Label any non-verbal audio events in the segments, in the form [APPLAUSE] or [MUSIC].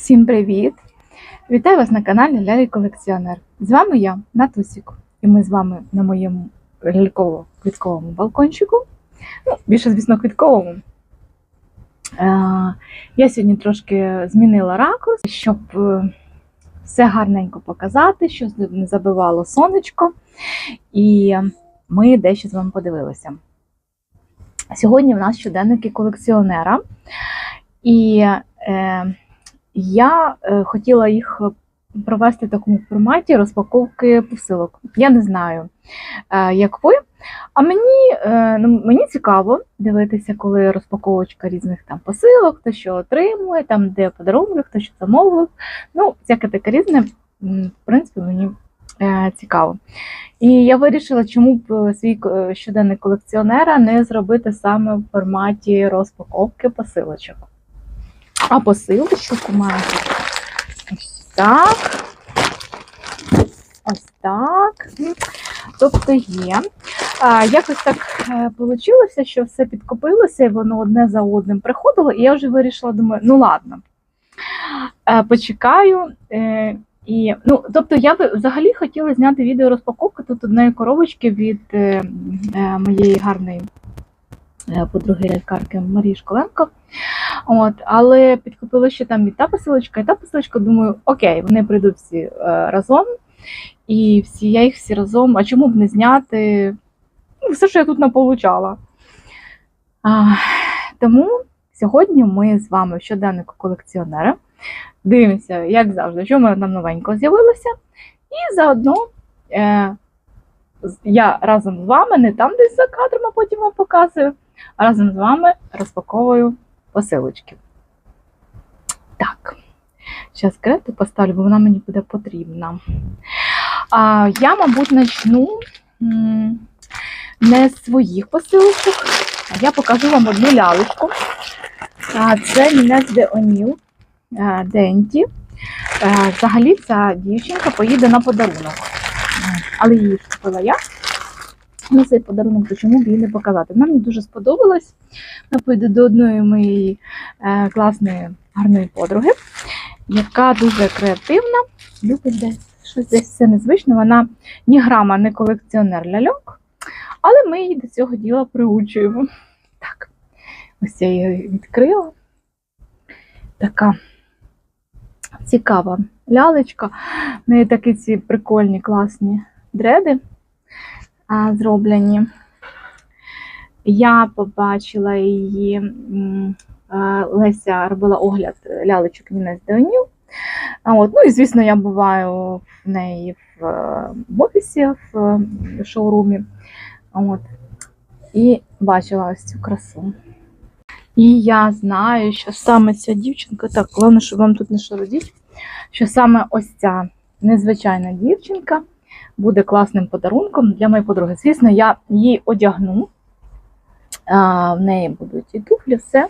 Всім привіт! Вітаю вас на каналі Лялі Колекціонер. З вами я, Натусік, і ми з вами на моєму ляльково-квітковому балкончику. Ну, більше, звісно, квітковому. Я сьогодні трошки змінила ракурс, щоб е, все гарненько показати, щоб не забивало сонечко. І ми дещо з вами подивилися. Сьогодні в нас щоденники колекціонера. І е, я е, хотіла їх провести в такому форматі розпаковки посилок. Я не знаю, е, як ви. А мені, е, ну, мені цікаво дивитися, коли розпаковочка різних там посилок, хто що отримує, там де подарунки, хто що замовив. Ну, всяке таке різне, в принципі, мені е, цікаво. І я вирішила, чому б е, свій е, щоденник колекціонера не зробити саме в форматі розпаковки посилочок. А посилочок у мене ось так. Ось так. Тобто є. Якось так вийшло, що все підкопилося, і воно одне за одним приходило, і я вже вирішила, думаю, ну ладно, е, почекаю. Е, і, ну, тобто я би взагалі хотіла зняти відео розпаковки тут одної коробочки від е, е, моєї гарної е, подруги лялькарки Марії Школенко. От, але підкупила ще там і та посилочка, і та посилочка. Думаю, окей, вони прийдуть всі е, разом. І всі, я їх всі разом. А чому б не зняти? Ну, все, що я тут наполучала. А, тому сьогодні ми з вами в щоденнику колекціонера дивимося, як завжди, що в мене там новенького з'явилося. І заодно е, я разом з вами, не там десь за кадром, а потім вам показую, а разом з вами розпаковую посилочки. Так, зараз крету поставлю, бо вона мені буде потрібна. А, я, мабуть, почну не з своїх посилочок, а я покажу вам одну лялечку. А, це Мінес де е, Денті. Е, Взагалі ця дівчинка поїде на подарунок. Але її купила я. Ну, цей подарунок, то чому б її не показати? Мені дуже сподобалась. Вона до одної моєї е, класної гарної подруги, яка дуже креативна, любить десь щось десь все незвичне. Вона ні грама не колекціонер ляльок, але ми її до цього діла приучуємо. Так, ось я її відкрила. Така цікава лялечка. В неї такі ці прикольні, класні дреди зроблені. Я побачила її, е, Леся робила огляд лялечок Нінес Деонів. От, ну і звісно, я буваю в неї в, е, в офісі, в е, шоурумі. От, і бачила ось цю красу. І я знаю, що саме ця дівчинка, так, головне, щоб вам тут не шародіть, що саме ось ця незвичайна дівчинка буде класним подарунком для моєї подруги. Звісно, я її одягну. А, в неї будуть і туфлі, все.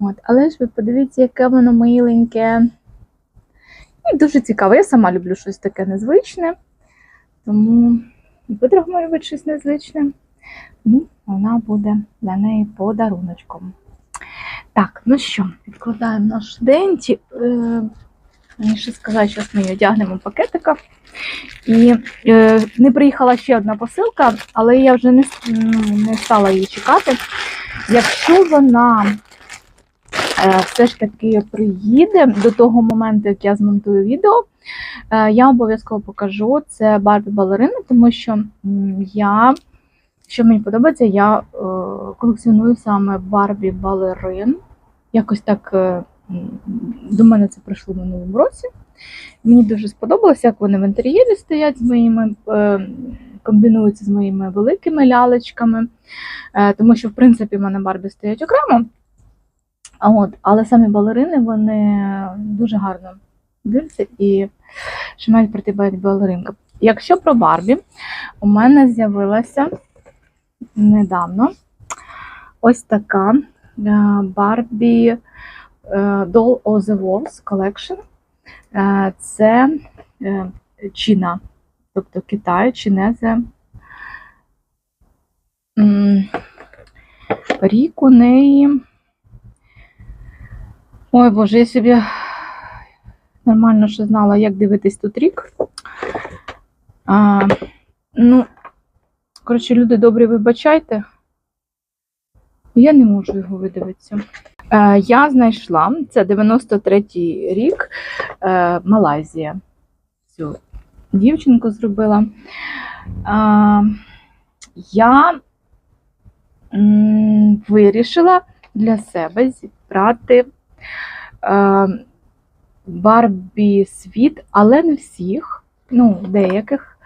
От, але ж ви подивіться, яке воно миленьке. І дуже цікаво. Я сама люблю щось таке незвичне. Тому і подруга любить щось незвичне. Ну, вона буде для неї подаруночком. Так, ну що, відкладаємо наш денті. Е, мені ще сказати, що ми її одягнемо пакетика. І е, не приїхала ще одна посилка, але я вже не, не стала її чекати. Якщо вона е, все ж таки приїде до того моменту, як я змонтую відео, е, я обов'язково покажу це Барбі балерина, тому що я, що мені подобається, я е, колекціоную саме Барбі балерин. Якось так е, до мене це прийшло в минулому році. Мені дуже сподобалося, як вони в інтер'єрі стоять з моїми, е, комбінуються з моїми великими лялечками, е, тому що, в принципі, в мене Барбі стоять окремо. От, але самі балерини вони дуже гарно дивляться і ще мають Барбі балеринка. Якщо про Барбі, у мене з'явилася недавно ось така е, Барбі Doll of the Walls Collection. Е, Це е, Чіна, тобто Китай, Чинезе. М, Рік у неї. Ой Боже, я собі Нормально, що знала, як дивитись тут рік. А, ну, коротше, люди добрі, вибачайте. Я не можу його видивитися. Е, я знайшла, це 93-й рік, е, Малайзія. Цю дівчинку зробила. Я вирішила для себе зібрати е, Барбі світ, але не всіх, ну, деяких.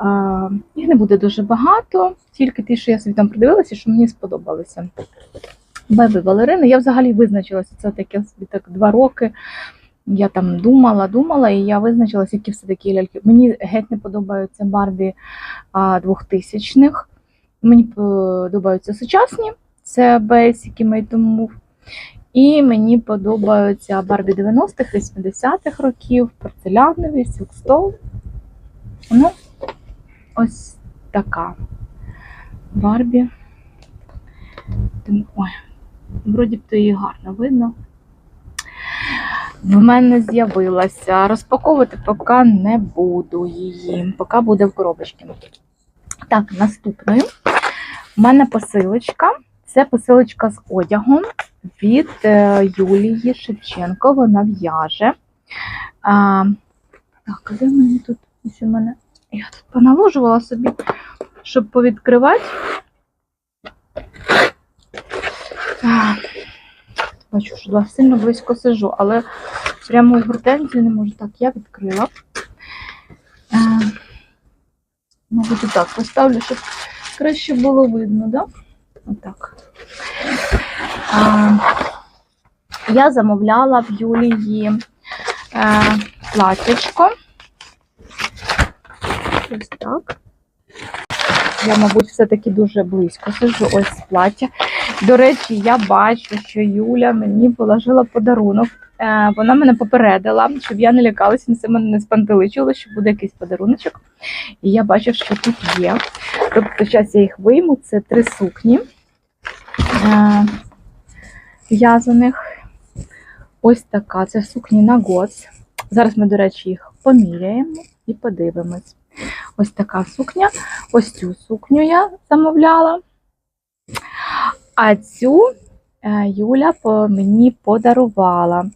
Е, їх не буде дуже багато, тільки ті, що я собі там придивилася, що мені сподобалися. Бебі балерини. Я взагалі визначилася, це таке собі так два роки. Я там думала, думала, і я визначилася, які все такі ляльки. Мені геть не подобаються Барбі а, 2000-х. Мені подобаються сучасні, це Basic і Made. І мені подобаються Барбі 90-х, 80-х років, порцелянові, Silkstone. Ну, ось така Барбі. Ой, вроді б то її гарно видно. В мене з'явилася. Розпаковувати поки не буду її, поки буде в коробочці. Так, наступною. У мене посилочка. Це посилочка з одягом від е, Юлії Шевченко. Вона в'яже. А, так, де мені тут? Ось у мене. Я тут поналожувала собі, щоб повідкривати. А, Бачу, що да, сильно близько сижу, але прямо в гортензію не можу. Так, я відкрила. Е, мабуть, так поставлю, щоб краще було видно, да? Отак. А, я замовляла в Юлії е, платячко. Ось так. Я, мабуть, все-таки дуже близько сижу. Ось плаття. До речі, я бачу, що Юля мені положила подарунок. Е, Вона мене попередила, щоб я не лякалася, це мене не спантеличило, що буде якийсь подаруночок. І я бачу, що тут є. Тобто, зараз я їх вийму. Це три сукні е, в'язаних. Ось така. Це сукні на гоц. Зараз ми, до речі, їх поміряємо і подивимось. Ось така сукня. Ось цю сукню я замовляла. А цю е, Юля мені подарувала.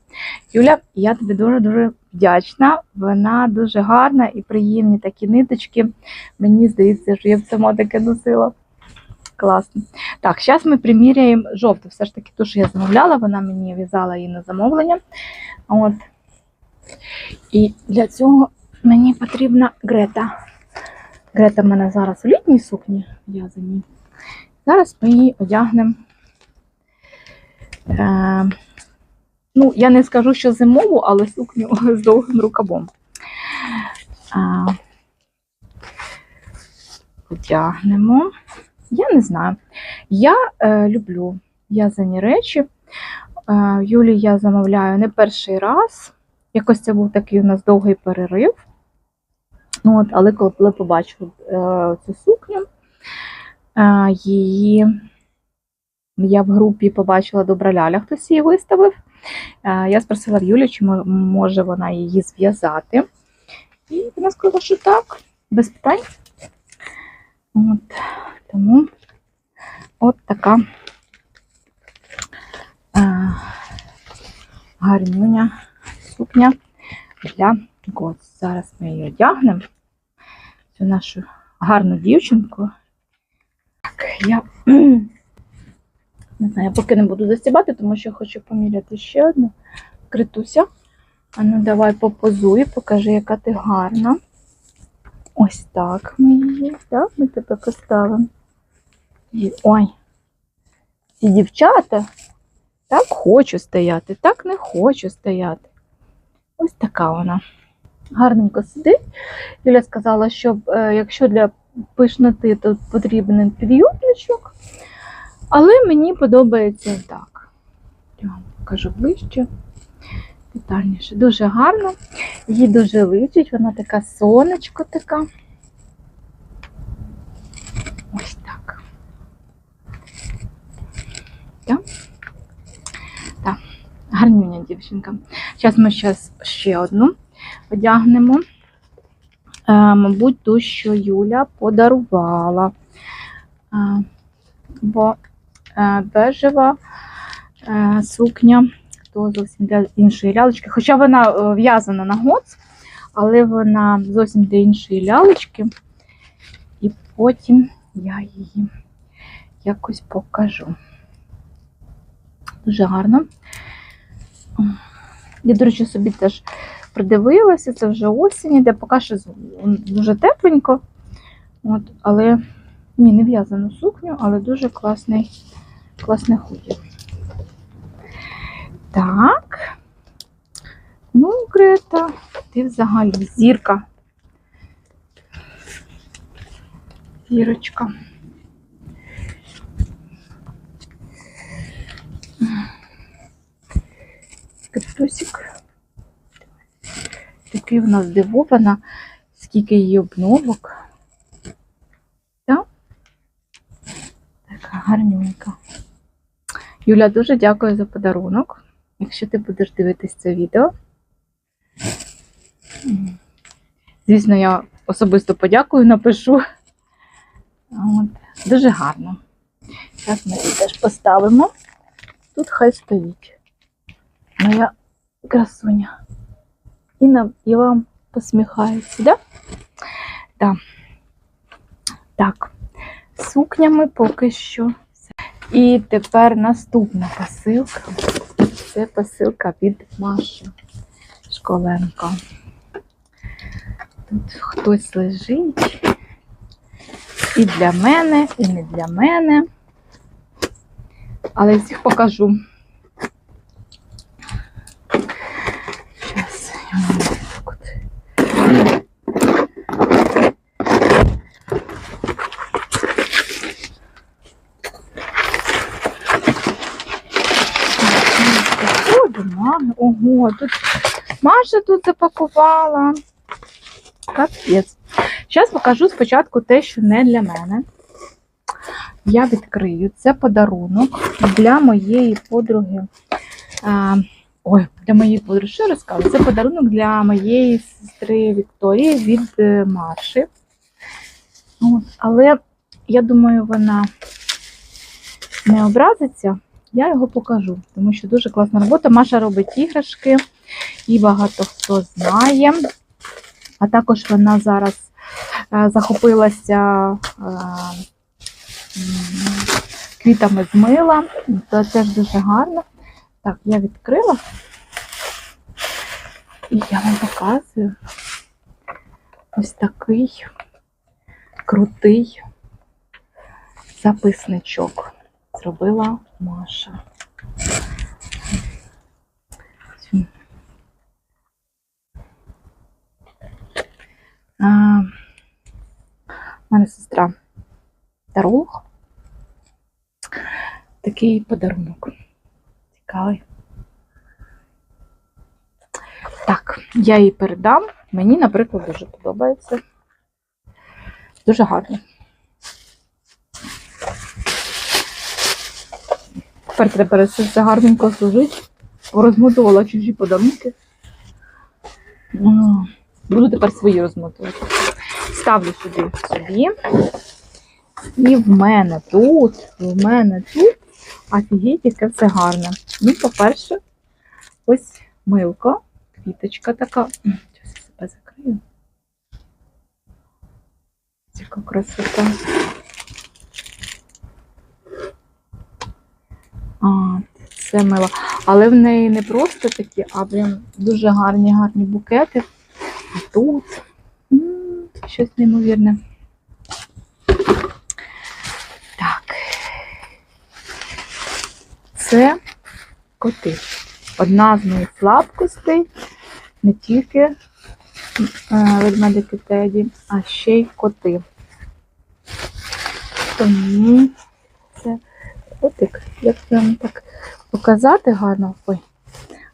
Юля, я тобі дуже-дуже вдячна. Вона дуже гарна і приємні такі ниточки. Мені здається, що я б сама таке носила. Класно. Так, зараз ми приміряємо жовту. Все ж таки, ту, що я замовляла, вона мені в'язала її на замовлення. От. І для цього мені потрібна Грета. Грета в мене зараз у літній сукні в'язані. Зараз ми її одягнемо. Е, ну, я не скажу, що зимову, але сукню [LAUGHS] з довгим рукавом. Е, одягнемо. Я не знаю. Я е, люблю в'язані речі. Е, Юлі я замовляю не перший раз. Якось це був такий у нас довгий перерив. Ну, от, але коли побачила е, цю сукню, е, її я в групі побачила добра ляля, хтось її виставив. Е, я спросила в Юлі, чи може вона її зв'язати. І вона сказала, що так, без питань. От, тому от така гарнюня сукня для год. Зараз ми її одягнемо. Цю нашу гарну дівчинку. Так, я [CLEARS THROAT] не знаю, я поки не буду застібати, тому що хочу поміряти ще одну. Критуся. А ну давай попозуй, покажи, яка ти гарна. Ось так ми її, так, ми тебе поставимо. Ой, ці дівчата так хочу стояти, так не хочу стояти. Ось така вона. Гарненько сидить. Юля сказала, що е, якщо для пишноти, то потрібен підйомничок. Але мені подобається так. Я вам покажу ближче, детальніше. Дуже гарно. Їй дуже личить, вона така сонечко така. Ось так. Так. Так. Гарнюня дівчинка. Зараз ми щас ще одну одягнемо. Е, мабуть, ту, що Юля подарувала. Е, бо е, бежева сукня, то зовсім для іншої лялечки. Хоча вона в'язана на гоц, але вона зовсім для іншої лялечки. І потім я її якось покажу. Дуже гарно. Я, до речі, собі теж придивилася, це вже осінь, іде поки що дуже тепленько. От, але ні, не в'язану сукню, але дуже класний, класний худі. Так. Ну, Грета, ти взагалі зірка. Зірочка. Каптусик. Вона здивована, скільки її обновок. Так? Така гарненька. Юля, дуже дякую за подарунок. Якщо ти будеш дивитись це відео. Звісно, я особисто подякую, напишу. От. Дуже гарно. Зараз ми її теж поставимо. Тут хай стоїть. Моя красуня. І, нам, і вам посміхається, да? Да. Так, сукнями поки що. І тепер наступна посилка. Це посилка від Маші Школенко. Тут хтось лежить. І для мене, і не для мене. Але всіх покажу. Зараз я вам так от. О, бумаги. Тут Маша тут запакувала. Капець. Зараз покажу спочатку те, що не для мене. Я відкрию. Це подарунок для моєї подруги. Ой, для моєї подруги, що розказую? Це подарунок для моєї сестри Вікторії від е, Маші. От, але я думаю, вона не образиться. Я його покажу, тому що дуже класна робота. Маша робить іграшки, і багато хто знає. А також вона зараз е, захопилася е, квітами з мила. Це теж дуже гарно. Так, я відкрила. І я вам показую ось такий крутий записничок. Зробила Маша. А, мене сестра таролог. Такий подарунок. Цікавий. Так, я її передам. Мені, наприклад, дуже подобається. Дуже гарно. Тепер треба це гарненько служити. Розмотувала чужі подарунки. Буду тепер свої розмотувати. Ставлю сюди собі. І в мене тут, в мене тут, офігеть, яке все гарне. Ну, по-перше, ось милка, квіточка така. Зараз себе закрию. Яка красота. А, це мило. Але в неї не просто такі, а прям дуже гарні, гарні букети. А тут щось неймовірне. Так. Це коти. Одна з моїх слабкостей не тільки е, ведмедики Теді, а ще й коти. Тому це котик, як вам так показати гарно. Ой.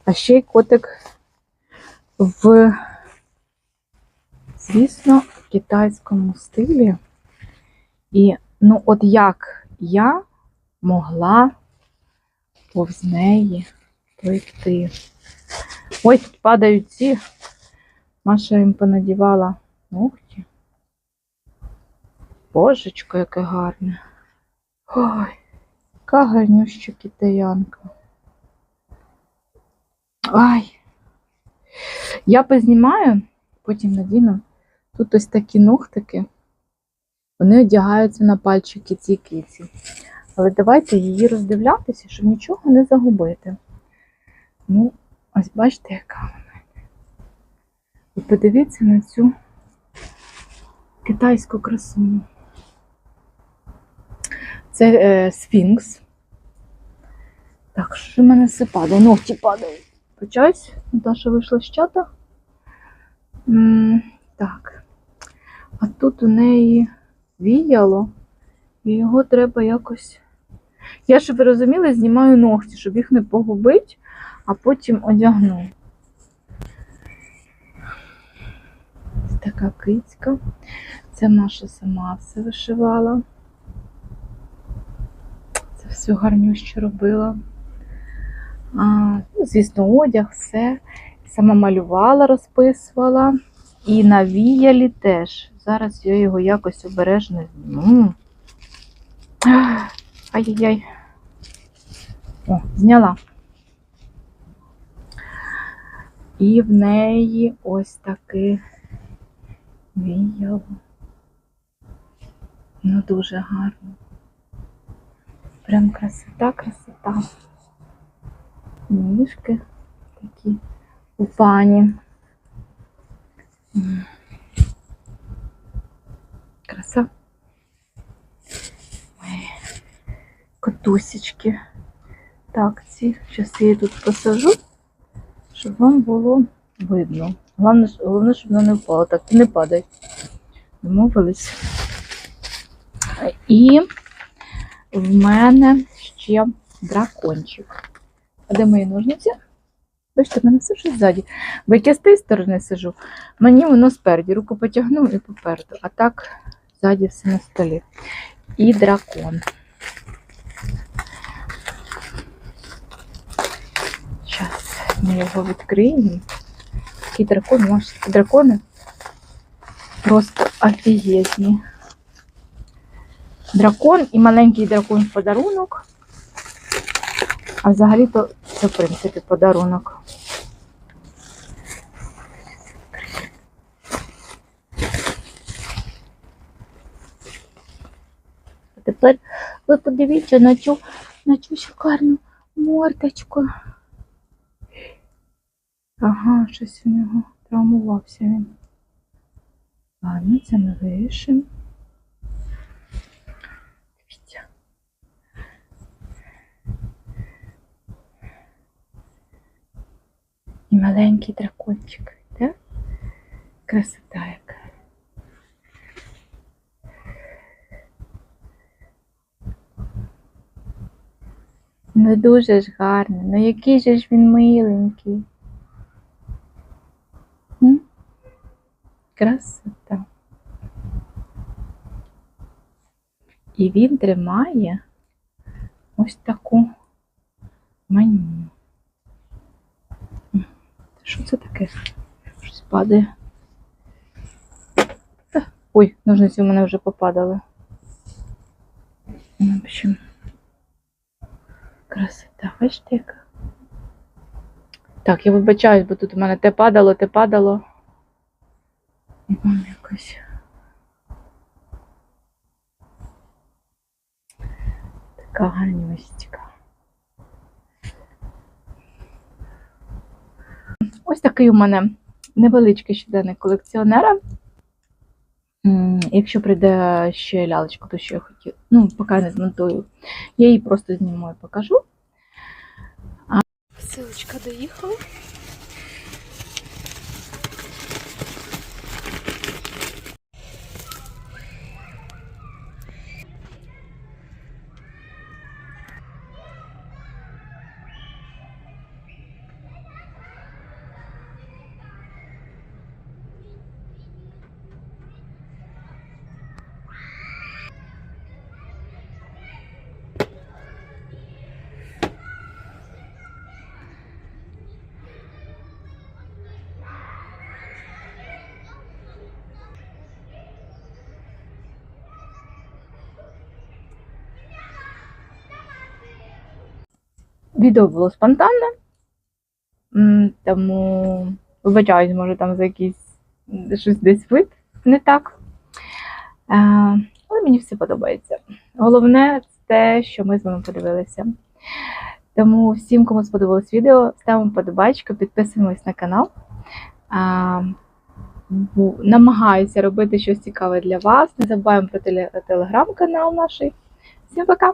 А ще й котик в, звісно, китайському стилі. І ну, от як я могла повз неї пройти. Ой, тут падають ці. Маша їм понадівала ногті. Божечко, яке гарне. Ой, яка гарнюща китаянка. Ай. Я познімаю, потім надіну. Тут ось такі ногтики. Вони одягаються на пальчики цій киці. Але давайте її роздивлятися, щоб нічого не загубити. Ну, ось бачите, яка вона. І подивіться на цю китайську красуню. Це е, сфінкс. Так, що в мене все падає? Ногті падають. Почаюсь. Наташа вийшла з чата. М, так. А тут у неї віяло, і його треба якось. Я, щоб ви розуміли, знімаю ногті, щоб їх не погубити, а потім одягну. Така кицька. Це Маша сама все вишивала. Це все гарнюще робила. А, звісно, одяг, все. Сама малювала, розписувала. І на віялі теж. Зараз я його якось обережно зніму. Ай-яй-яй. О, зняла. І в неї ось таке віяло. Ну, дуже гарно. Прям красота, красота. Ніжки такі у пані. Краса. Ой, Котусечки. Так, ці зараз я її тут посажу, щоб вам було видно. Головне, головне щоб вона не впала. Так, не падай. Домовились. І в мене ще дракончик. А де мої ножниці? Бачите, в мене все щось ззаді. Бо як я з тієї сторони сижу, мені воно спереді. Руку потягну і попереду. А так ззаді все на столі. І дракон. Зараз ми його відкриємо. Такий дракон, може, дракони просто офігезні. Дракон і маленький дракон в подарунок. А взагалі-то це, в принципі, подарунок. А тепер ви подивіться на цю, на цю шикарну мордочку. Ага, щось у нього травмувався він. Ладно, це ми вирішимо. І маленький дракончик, так? Красота яка. Ну дуже ж гарно, ну який же ж він миленький. Красота. І він тримає ось таку маню. Що це таке? Щось падає. Ой, ножниці у мене вже попадали. Ну, В общем, красота, бачите яка? Так, я вибачаюсь, бо тут у мене те падало, те падало. І вам якось. Така гарнюстика. Ось такий у мене невеличкий щоденник колекціонера. Якщо прийде ще лялечка, то що я хотів. Ну, поки не змонтую. Я її просто зніму і покажу. Силочка доїхала. Відео було спонтанне, тому вибачаюсь, може там за якийсь щось десь вид не так. Е, але мені все подобається. Головне те, що ми з вами подивилися. Тому всім, кому сподобалось відео, ставимо подобачку, підписуємось на канал. Бу- намагаюся робити щось цікаве для вас. Не забуваємо про теле- телеграм-канал наш. Всім пока!